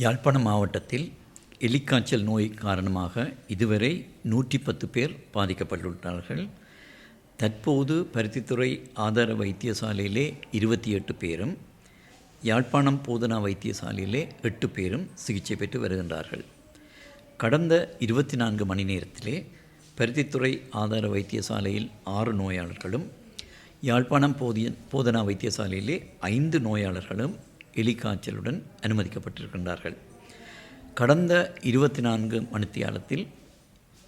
யாழ்ப்பாணம் மாவட்டத்தில் எலிக்காய்ச்சல் நோய் காரணமாக இதுவரை நூற்றி பத்து பேர் பாதிக்கப்பட்டுள்ளார்கள். தற்போது பருத்தித்துறை ஆதார வைத்தியசாலையிலே இருபத்தி எட்டு பேரும் யாழ்ப்பாணம் போதனா வைத்தியசாலையிலே எட்டு பேரும் சிகிச்சை பெற்று வருகின்றார்கள். கடந்த இருபத்தி நான்கு மணி நேரத்திலே பருத்தித்துறை ஆதார வைத்தியசாலையில் ஆறு நோயாளர்களும் யாழ்ப்பாணம் போதிய போதனா வைத்தியசாலையிலே ஐந்து நோயாளர்களும் எலிக்காய்ச்சலுடன் அனுமதிக்கப்பட்டிருக்கின்றார்கள். கடந்த இருபத்தி நான்கு மணித்தியாலத்தில்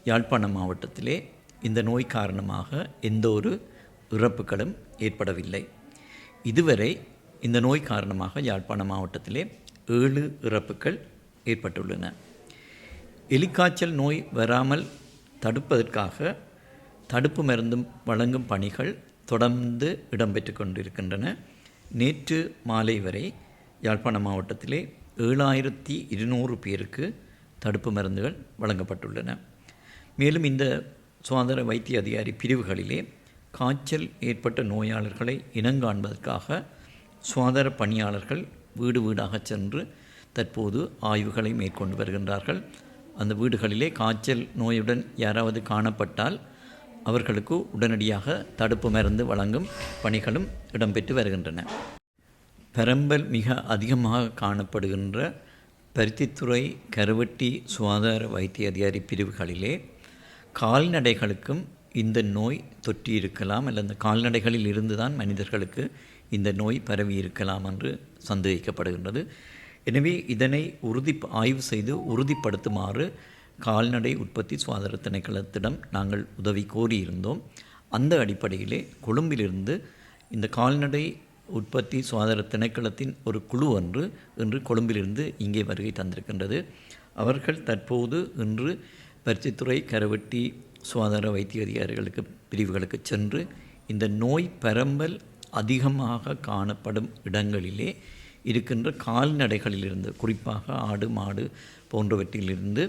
யாழ்ப்பாணம் மாவட்டத்திலே இந்த நோய் காரணமாக எந்த ஒரு இறப்புகளும் ஏற்படவில்லை. இதுவரை இந்த நோய் காரணமாக யாழ்ப்பாணம் மாவட்டத்திலே ஏழு இறப்புகள் ஏற்பட்டுள்ளன. எலிக்காய்ச்சல் நோய் வராமல் தடுப்பதற்காக தடுப்பு மருந்தும் வழங்கும் பணிகள் தொடர்ந்து இடம்பெற்று கொண்டிருக்கின்றன. நேற்று மாலை வரை யாழ்ப்பாணம் மாவட்டத்திலே ஏழாயிரத்தி இருநூறு பேருக்கு தடுப்பு மருந்துகள் வழங்கப்பட்டுள்ளன. மேலும் இந்த சுகாதார வைத்திய அதிகாரி பிரிவுகளிலே காய்ச்சல் ஏற்பட்ட நோயாளர்களை இனங்காண்பதற்காக சுகாதார பணியாளர்கள் வீடு வீடாக சென்று தற்போது ஆய்வுகளை மேற்கொண்டு வருகின்றார்கள். அந்த வீடுகளிலே காய்ச்சல் நோயுடன் யாராவது காணப்பட்டால் அவர்களுக்கு உடனடியாக தடுப்பு மருந்து வழங்கும் பணிகளும் இடம்பெற்று வருகின்றன. பெரம்பல் மிக அதிகமாக காணப்படுகின்ற பருத்தித்துறை கருவட்டி சுகாதார வைத்திய அதிகாரி பிரிவுகளிலே கால்நடைகளுக்கும் இந்த நோய் தொற்றி இருக்கலாம் அல்லது அந்த கால்நடைகளில் இருந்து தான் மனிதர்களுக்கு இந்த நோய் பரவி இருக்கலாம் என்று சந்தேகிக்கப்படுகின்றது. எனவே இதனை உறுதி ஆய்வு செய்து உறுதிப்படுத்துமாறு கால்நடை உற்பத்தி சுகாதார திணைக்களத்திடம் நாங்கள் உதவி கோரியிருந்தோம். அந்த அடிப்படையிலே கொழும்பிலிருந்து இந்த கால்நடை உற்பத்தி சுகாதார திணைக்களத்தின் ஒரு குழு ஒன்று இன்று கொழும்பிலிருந்து இங்கே வருகை தந்திருக்கின்றது. அவர்கள் தற்போது இன்று பரிசுத்துறை கரவெட்டி சுகாதார வைத்திய அதிகாரிகளுக்கு பிரிவுகளுக்கு சென்று இந்த நோய் பரம்பல் அதிகமாக காணப்படும் இடங்களிலே இருக்கின்ற கால்நடைகளிலிருந்து குறிப்பாக ஆடு மாடு போன்றவற்றிலிருந்து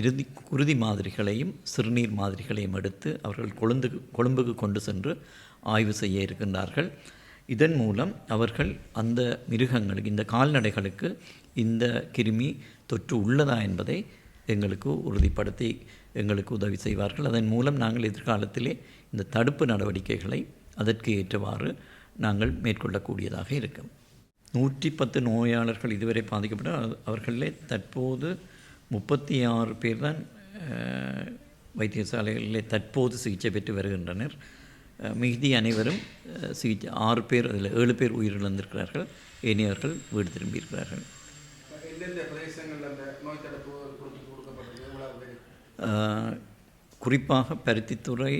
இறுதி குருதி மாதிரிகளையும் சிறுநீர் மாதிரிகளையும் எடுத்து அவர்கள் கொழுந்து கொழும்புக்கு கொண்டு சென்று ஆய்வு செய்ய இருக்கின்றார்கள். இதன் மூலம் அவர்கள் அந்த மிருகங்களுக்கு இந்த கால்நடைகளுக்கு இந்த கிருமி தொற்று உள்ளதா என்பதை எங்களுக்கு உறுதிப்படுத்தி எங்களுக்கு உதவி செய்வார்கள். அதன் மூலம் நாங்கள் எதிர்காலத்திலே இந்த தடுப்பு நடவடிக்கைகளை அதற்கு ஏற்றவாறு நாங்கள் மேற்கொள்ளக்கூடியதாக இருக்கும். நூற்றி பத்து நோயாளர்கள் இதுவரை பாதிக்கப்பட்ட அவர்களிலே தற்போது முப்பத்தி ஆறு பேர் தான் வைத்தியசாலைகளிலே தற்போது சிகிச்சை பெற்று வருகின்றனர். மிகுதி அனைவரும் சிகிச்சை ஆறு பேர் அதில் ஏழு பேர் உயிரிழந்திருக்கிறார்கள். ஏனையவர்கள் வீடு திரும்பியிருக்கிறார்கள். குறிப்பாக பருத்தித்துறை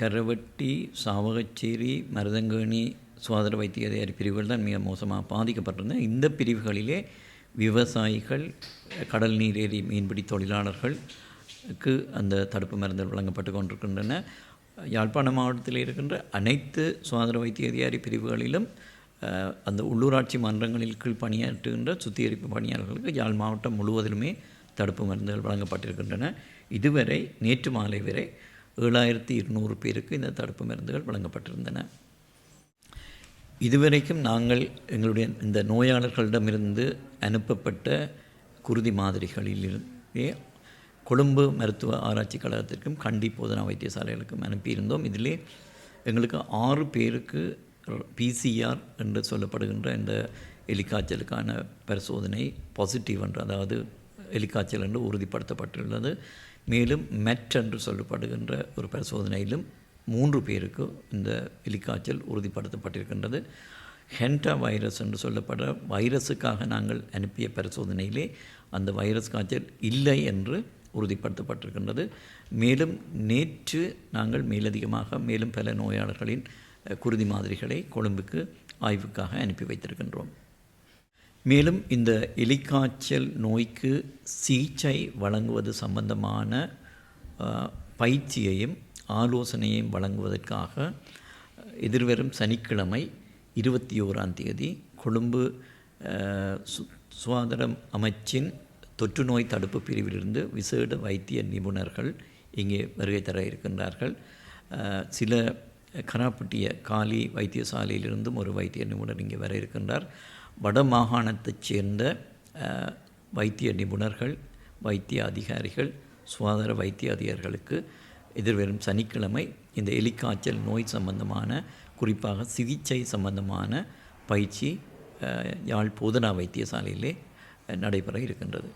கரவட்டி சாவகச்சேரி மருதங்கேணி சுகாதார வைத்திய அதிகாரி பிரிவுகள் தான் மிக மோசமாக பாதிக்கப்பட்டிருந்தன. இந்த பிரிவுகளிலே விவசாயிகள் கடல் நீரேறி மீன்பிடி தொழிலாளர்களுக்கு அந்த தடுப்பு மருந்துகள் வழங்கப்பட்டு கொண்டிருக்கின்றன. யாழ்ப்பாண மாவட்டத்தில் இருக்கின்ற அனைத்து சுகாதார வைத்திய அதிகாரி பிரிவுகளிலும் அந்த உள்ளூராட்சி மன்றங்களில் கீழ் பணியாற்றுகின்ற சுத்திகரிப்பு பணியாளர்களுக்கு யாழ் மாவட்டம் முழுவதிலுமே தடுப்பு மருந்துகள் வழங்கப்பட்டிருக்கின்றன. இதுவரை நேற்று மாலை வரை ஏழாயிரத்தி இருநூறு பேருக்கு இந்த தடுப்பு மருந்துகள் வழங்கப்பட்டிருந்தன. இதுவரைக்கும் நாங்கள் எங்களுடைய இந்த நோயாளர்களிடமிருந்து அனுப்பப்பட்ட குருதி மாதிரிகளிலிருந்தே கொழும்பு மருத்துவ ஆராய்ச்சி கழகத்திற்கும் கண்டி போதனா வைத்தியசாலைகளுக்கும் அனுப்பியிருந்தோம். இதிலே எங்களுக்கு ஆறு பேருக்கு பிசிஆர் என்று சொல்லப்படுகின்ற இந்த எலிக்காய்ச்சலுக்கான பரிசோதனை பாசிட்டிவ் என்று அதாவது எலிக்காய்ச்சல் என்று உறுதிப்படுத்தப்பட்டுள்ளது. மேலும் மெட் என்று சொல்லப்படுகின்ற ஒரு பரிசோதனையிலும் மூன்று பேருக்கு இந்த எலிக்காய்ச்சல் உறுதிப்படுத்தப்பட்டிருக்கின்றது. ஹென்டா வைரஸ் என்று சொல்லப்படுற வைரஸுக்காக நாங்கள் அனுப்பிய பரிசோதனையிலே அந்த வைரஸ் காய்ச்சல் இல்லை என்று உறுதிப்படுத்தப்பட்டிருக்கின்றது. மேலும் நேற்று நாங்கள் மேலதிகமாக மேலும் பல நோயாளர்களின் குருதி மாதிரிகளை கொழும்புக்கு ஆய்வுக்காக அனுப்பி வைத்திருக்கின்றோம். மேலும் இந்த எலிக்காய்ச்சல் நோய்க்கு சிகிச்சை வழங்குவது சம்பந்தமான பயிற்சியையும் ஆலோசனையையும் வழங்குவதற்காக எதிர்வரும் சனிக்கிழமை இருபத்தி ஓராம் தேதி கொழும்பு சுகாதாரம் அமைச்சின் தொற்று நோய் தடுப்பு பிரிவிலிருந்து விசேட வைத்திய நிபுணர்கள் இங்கே வருகை தர இருக்கின்றார்கள். சில கனாப்பட்டிய காலி வைத்தியசாலையிலிருந்தும் ஒரு வைத்திய நிபுணர் இங்கே வர இருக்கின்றார். வட மாகாணத்தைச் சேர்ந்த வைத்திய நிபுணர்கள் வைத்திய அதிகாரிகள் சுகாதார வைத்திய அதிகாரிகளுக்கு எதிர்வரும் சனிக்கிழமை இந்த எலிக்காய்ச்சல் நோய் சம்பந்தமான குறிப்பாக சிகிச்சை சம்பந்தமான பயிற்சி யாழ் போதனா வைத்தியசாலையிலே நடைபெற இருக்கின்றது.